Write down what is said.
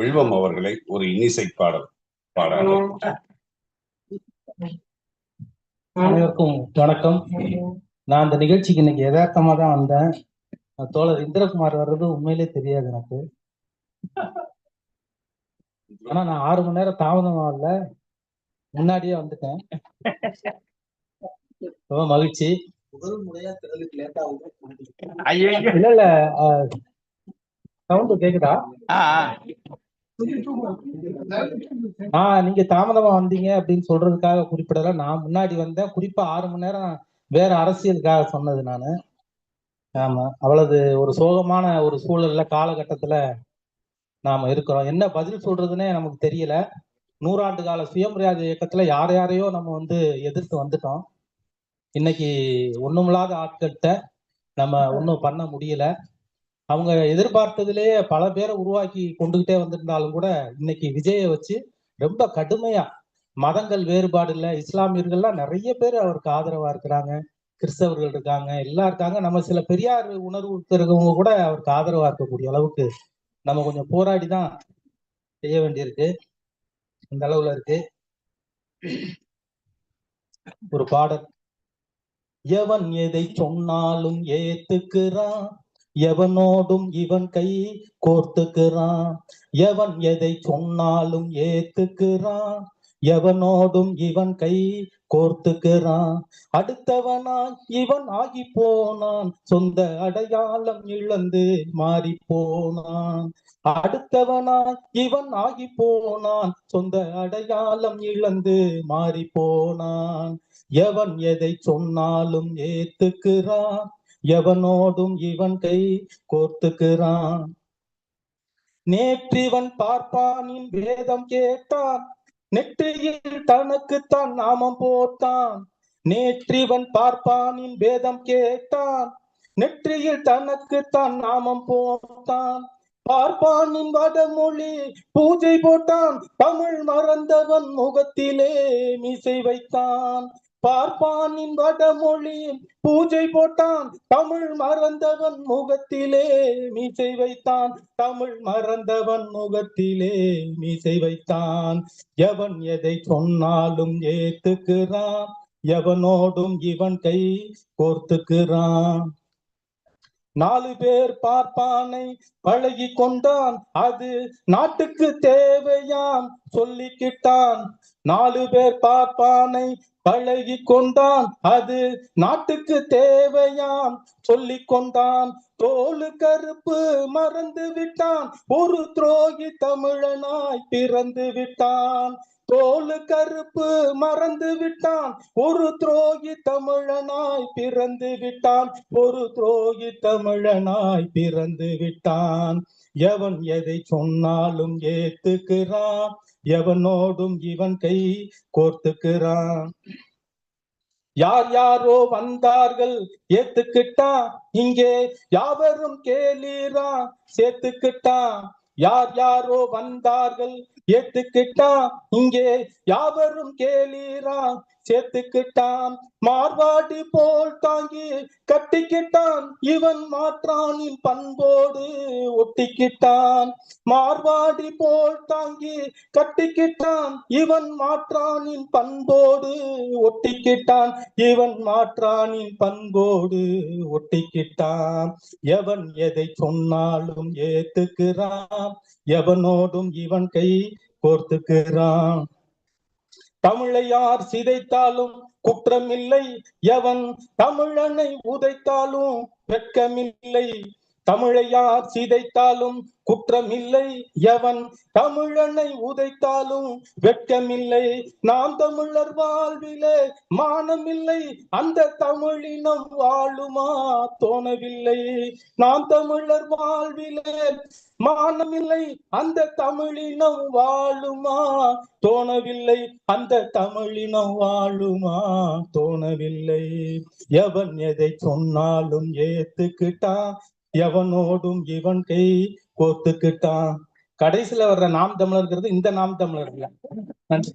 வில்வம் அவர்களை ஒரு இன்னிசை பாடல் பாட அனைவருக்கும் வணக்கம். நான் அந்த நிகழ்ச்சிக்கு இன்னைக்கு யதார்த்தமா தான் வந்தேன். தோழர் இந்திரகுமார் வர்றது உண்மையிலே தெரியாது எனக்கு. ஆனா நான் ஆறு மணி நேரம் தாமதமா இல்ல முன்னாடியே வந்துட்டேன். ரொம்ப மகிழ்ச்சி. இல்ல இல்ல சவுண்ட் கேக்குதா? ஆஹ் நீங்க தாமதமா வந்தீங்க அப்படின்னு சொல்றதுக்காக குறிப்பிடல. நான் முன்னாடி வந்தேன். குறிப்பா ஆறு மணி நேரம் வேற அரசியலுக்காக சொன்னது நானு. ஆமா அவ்வளவு ஒரு சோகமான ஒரு சூழல்ல காலகட்டத்துல நாம இருக்கிறோம். என்ன பதில் சொல்றதுன்னே நமக்கு தெரியல. நூறாண்டு கால சுயமரியாதை இயக்கத்துல யார் யாரையோ நம்ம வந்து எதிர்த்து வந்துட்டோம். இன்னைக்கு ஒண்ணுமில்லாத ஆட்கள்கிட்ட நம்ம ஒன்றும் பண்ண முடியல. அவங்க எதிர்பார்த்ததிலேயே பல பேரை உருவாக்கி கொண்டுகிட்டே வந்திருந்தாலும் கூட இன்னைக்கு விஜயை வச்சு ரொம்ப கடுமையா மதங்கள் வேறுபாடு இல்லை இஸ்லாமியர்கள்லாம் நிறைய பேர் அவருக்கு ஆதரவா இருக்கிறாங்க. கிறிஸ்தவர்கள் இருக்காங்க எல்லாம் இருக்காங்க. நம்ம சில பெரியார் உணர்வு இருக்கிறவங்க கூட அவருக்கு ஆதரவா இருக்கக்கூடிய அளவுக்கு நம்ம கொஞ்சம் போராடி தான் செய்ய வேண்டியிருக்கு. இந்த அளவுல இருக்கு. ஒரு பாடல். எவன் எதை சொன்னாலும் ஏத்துக்கிறான்? எவனோடும் இவன் கை கோர்த்துக்கிறான்? எவன் எதை சொன்னாலும் ஏத்துக்கிறான்? எவனோடும் இவன் கை கோர்த்துக்கிறான்? அடுத்தவனாய் இவன் ஆகி போனான் சொந்த அடையாளம் இழந்து மாறி போனான் அடுத்தவனாய் இவன் ஆகி போனான் சொந்த அடையாளம் இழந்து மாறி போனான் எவன் எதை சொன்னாலும் ஏத்துக்கிறான்? எவனோடும் இவன் கை கோர்த்துக்கிறான்? நேற்றிவன் பார்ப்பானின் வேதம் கேட்டான். நெற்றியில் தனக்குத்தான் நாமம் போட்டான். நேற்றிவன் பார்ப்பானின் வேதம் கேட்டான். நெற்றியில் தனக்குத்தான் நாமம் போட்டான். பார்ப்பானின் வடமொழி பூஜை போட்டான். தமிழ் மறந்தவன் முகத்திலே மீசை வைத்தான். பார்ப்பானின் வடமொழி பூஜை போட்டான். தமிழ் மறந்தவன் முகத்திலே மீசை வைத்தான். தமிழ் மறந்தவன் முகத்திலே மீசை வைத்தான். எவன் எதை சொன்னாலும் ஏத்துக்கிறான். எவனோடும் இவன் கை கோர்த்துக்கிறான். நாலு பேர் பார்ப்பானை பழகி கொண்டான். அது நாட்டுக்கு தேவையாம் சொல்லிக்கிட்டான். நாலு பேர் பார்ப்பானை பழகி கொண்டான். அது நாட்டுக்கு தேவையாம் சொல்லி கொண்டான் தோலு கருப்பு மறந்து விட்டான் ஒரு துரோகி தமிழனாய் பிறந்து விட்டான் தோலு கருப்பு மறந்து விட்டான். ஒரு துரோகி தமிழனாய் பிறந்து விட்டான். ஒரு துரோகி தமிழனாய் பிறந்து விட்டான். எவன் எதை சொன்னாலும் ஏத்துக்கிறான். எவனோடும் இவன் கை கோர்த்துக்கிறான். யார் யாரோ வந்தார்கள் ஏத்துக்கிட்டான். இங்கே யாவரும் கேளீரா சேர்த்துக்கிட்டான். யார் யாரோ வந்தார்கள் ஏத்துக்கிட்டா இங்கே யாவரும் கேளீரா? சேர்த்துக்கிட்டான். மார்வாடி போல் தாங்கி கட்டிக்கிட்டான். இவன் மாற்றானின் பண்போடு ஒட்டிக்கிட்டான். மார்வாடி போல் தாங்கி கட்டிக்கிட்டான். இவன் மாற்றானின் பண்போடு ஒட்டிக்கிட்டான். இவன் மாற்றானின் பண்போடு ஒட்டிக்கிட்டான். எவன் எதை சொன்னாலும் ஏத்துக்கிறான். எவனோடும் இவன் கை கோர்த்துக்கிறான். தமிழை யார் சிதைத்தாலும் குற்றமில்லை. எவன் தமிழனை உதைத்தாலும் வெட்கமில்லை. தமிழை யார் சிதைத்தாலும் குற்றமில்லை. எவன் தமிழனை உதைத்தாலும் வெட்கமில்லை. நாம் தமிழர் வாழ்விலே மானமில்லை. அந்த தமிழினம் வாழுமா? தோணவில்லை. நாம் தமிழர் வாழ்விலே மானமில்லை. அந்த தமிழினம் வாழுமா? தோணவில்லை. அந்த தமிழினம் வாழுமா? தோணவில்லை. எவன் எதை சொன்னாலும் ஏத்துக்கிட்டான். எவனோடும் இவன் கை கோத்துக்கிட்டான். கடைசியில வர்ற நாம் தமிழர்ங்கிறது இந்த நாம் தமிழர் இல்ல நன்றி.